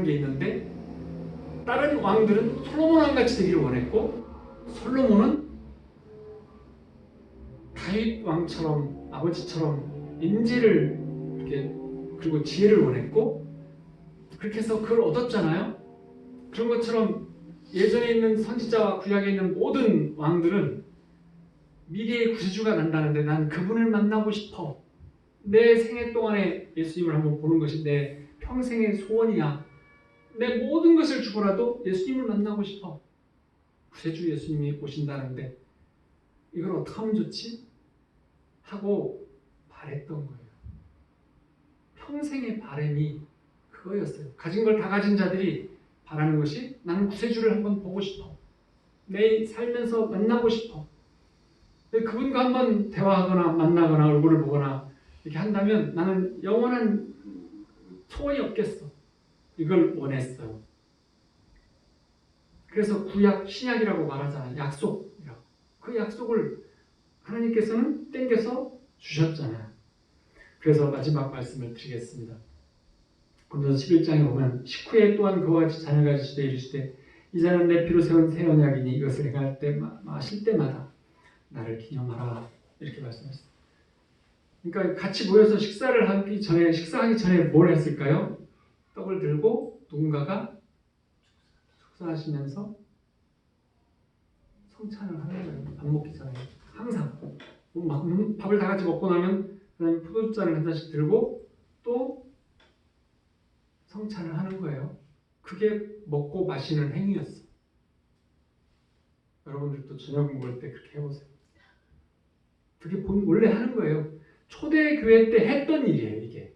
원하는 게 있는데 다른 왕들은 솔로몬 왕 같이 되기를 원했고 솔로몬은 다윗 왕처럼 아버지처럼 인지를 이렇게 그리고 지혜를 원했고 그렇게 해서 그걸 얻었잖아요. 그런 것처럼 예전에 있는 선지자와 구약에 있는 모든 왕들은 미래의 구세주가 난다는데 난 그분을 만나고 싶어. 내 생애 동안에 예수님을 한번 보는 것이 내 평생의 소원이야. 내 모든 것을 주고라도 예수님을 만나고 싶어. 구세주 예수님이 오신다는데 이걸 어떻게 하면 좋지? 하고 바랬던 거예요. 평생의 바램이 그거였어요. 가진 걸 다 가진 자들이 바라는 것이 나는 구세주를 한번 보고 싶어. 내 살면서 만나고 싶어. 그분과 한번 대화하거나 만나거나 얼굴을 보거나 이렇게 한다면 나는 영원한 소원이 없겠어. 이걸 원했어요. 그래서 구약, 신약이라고 말하잖아요. 약속이라고. 그 약속을 하나님께서는 땡겨서 주셨잖아요. 그래서 마지막 말씀을 드리겠습니다. 고린도서 11장에 보면 식후에 또한 그와 같이 자녀가 지시되 이르시되 이 자는 내 피로 세운 새 언약이니 이것을 행할 때 마- 마실 때마다 나를 기념하라 이렇게 말씀하셨어요. 그러니까 같이 모여서 식사를 하기 전에 식사하기 전에 뭘 했을까요? 떡을 들고 누군가가 축사하시면서 성찬을 하는 거예요. 밥 먹기 전에 항상 뭐 막- 음, 밥을 다 같이 먹고 나면 그다음에 포도주잔을 한 잔씩 들고 또 성찬을 하는 거예요. 그게 먹고 마시는 행위였어. 여러분들도 저녁 먹을 때 그렇게 해보세요. 그게 본 원래 하는 거예요. 초대 교회 때 했던 일이에요, 이게.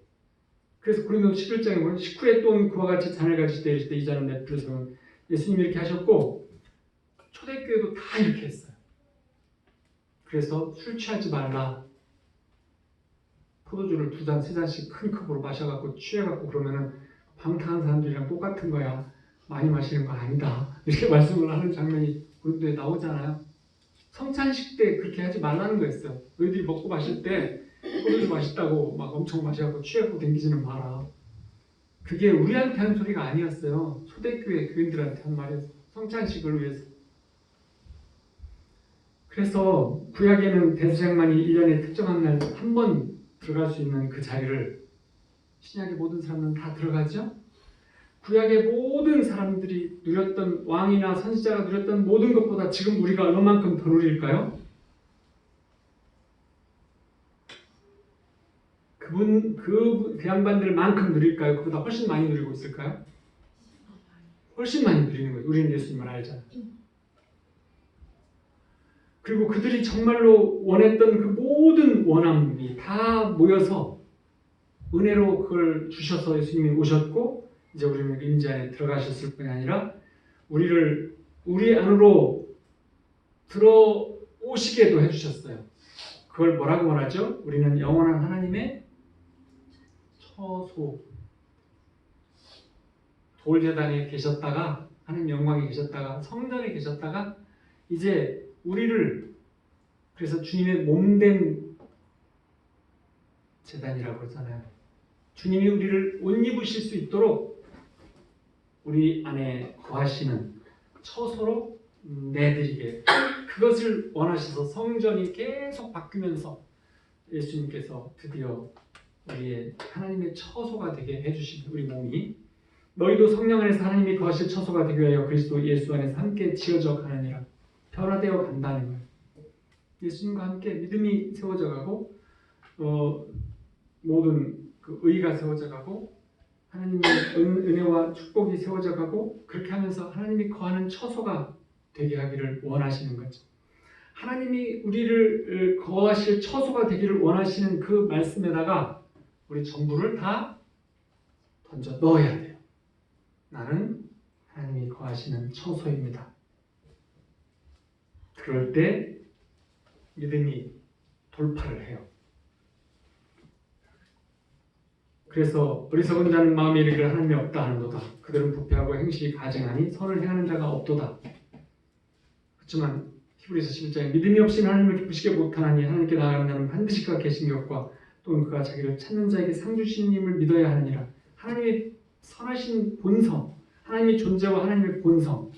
그래서 고린도서 11장에 보면 식후에 또 그와 같이 잔을 가지시되 이르시되 이 잔은 내 피로 세운 예수님이 이렇게 하셨고 초대교회도 다 이렇게 했어요. 그래서 술 취하지 말라. 포도주를 두 잔, 세 잔씩 큰 컵으로 마셔갖고 취해갖고 그러면은 방탕한 사람들이랑 똑같은 거야. 많이 마시는 거 아니다. 이렇게 말씀을 하는 장면이 고린도에 나오잖아요. 성찬식 때 그렇게 하지 말라는 거였어요. 너희들이 먹고 마실 때 포도주 맛있다고 막 엄청 마셔갖고 취하고 댕기지는 마라. 그게 우리한테 하는 소리가 아니었어요. 초대교회 교인들한테 한 말이었어요. 성찬식을 위해서. 그래서 구약에는 대제사장만이 1년에 특정한 날 한 번 들어갈 수 있는 그 자리를 신약의 모든 사람은 다 들어가죠? 구약의 모든 사람들이 누렸던 왕이나 선지자가 누렸던 모든 것보다 지금 우리가 얼마만큼 더 누릴까요? 그분 그, 그 양반들만큼 누릴까요? 그보다 훨씬 많이 누리고 있을까요? 훨씬 많이 누리는 거예요. 우리는 예수님을 알잖아요. 그리고 그들이 정말로 원했던 그 모든 원함이 다 모여서 은혜로 그걸 주셔서 예수님이 오셨고 이제 우리는 그 임재 안에 들어가셨을 뿐이 아니라 우리를 우리 안으로 들어오시게도 해주셨어요. 그걸 뭐라고 말하죠? 우리는 영원한 하나님의 처소 돌재단에 계셨다가 하나님 영광에 계셨다가 성전에 계셨다가 이제 우리를 그래서 주님의 몸된 재단이라고 그러잖아요. 주님이 우리를 옷 입으실 수 있도록 우리 안에 거하시는 처소로 내드리게 그것을 원하셔서 성전이 계속 바뀌면서 예수님께서 드디어 우리의 하나님의 처소가 되게 해주신 우리 몸이 너희도 성령 안에서 하나님이 거하실 처소가 되기 위하여 그리스도 예수 안에서 함께 지어져 가느니라 변화되어 간다는 거예요. 예수님과 함께 믿음이 세워져 가고 어, 모든 그 의가 세워져 가고 하나님의 은, 은혜와 축복이 세워져 가고 그렇게 하면서 하나님이 거하는 처소가 되게 하기를 원하시는 거죠. 하나님이 우리를 어, 거하실 처소가 되기를 원하시는 그 말씀에다가 우리 전부를 다 던져 넣어야 돼요. 나는 하나님이 거하시는 처소입니다. 그럴 때 믿음이 돌파를 해요. 그래서 어리석은 자는 마음에 이르기를 하나님이 없다 하는도다. 그들은 부패하고 행실이 가증하니 선을 행하는 자가 없도다. 그렇지만 히브리서 11장에 믿음이 없이는 하나님을 기쁘시게 못하나니 하나님께 나아가는 자는 반드시 그가 계신 것과 또는 그가 자기를 찾는 자에게 상 주시는 님을 믿어야 하느니라. 하나님이 선하신 본성, 하나님의 존재와 하나님의 본성,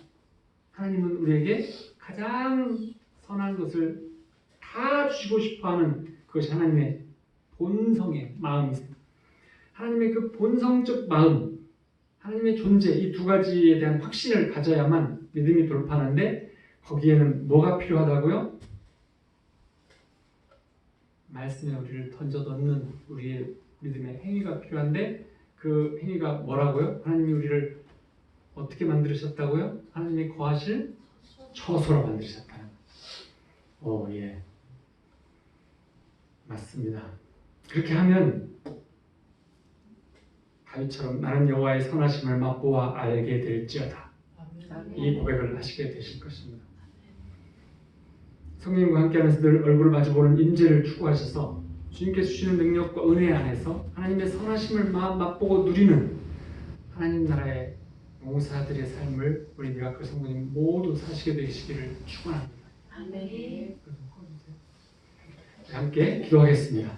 하나님은 우리에게 가장 선한 것을 다 주시고 싶어하는 그것이 하나님의 본성의 마음이습니다. 하나님의 그 본성적 마음, 하나님의 존재 이 두 가지에 대한 확신을 가져야만 믿음이 돌파하는데 거기에는 뭐가 필요하다고요? 말씀에 우리를 던져 넣는 우리의 믿음의 행위가 필요한데 그 행위가 뭐라고요? 하나님이 우리를 어떻게 만드셨다고요? 하나님이 거하실 처소로 만드셨다는. 오 예. 맞습니다. 그렇게 하면 다윗처럼 나는 여호와의 선하심을 맛보아 알게 될지어다. 이 고백을 하시게 되실 것입니다. 성령님과 함께하면서 늘 얼굴을 마주보는 임재를 추구하셔서 주님께서 주시는 능력과 은혜 안에서 하나님의 선하심을 마- 맛보고 누리는 하나님 나라의 용사들의 삶을 우리 미라클 성도님 모두 사시게 되시기를 축원합니다. 아멘. 함께 기도하겠습니다.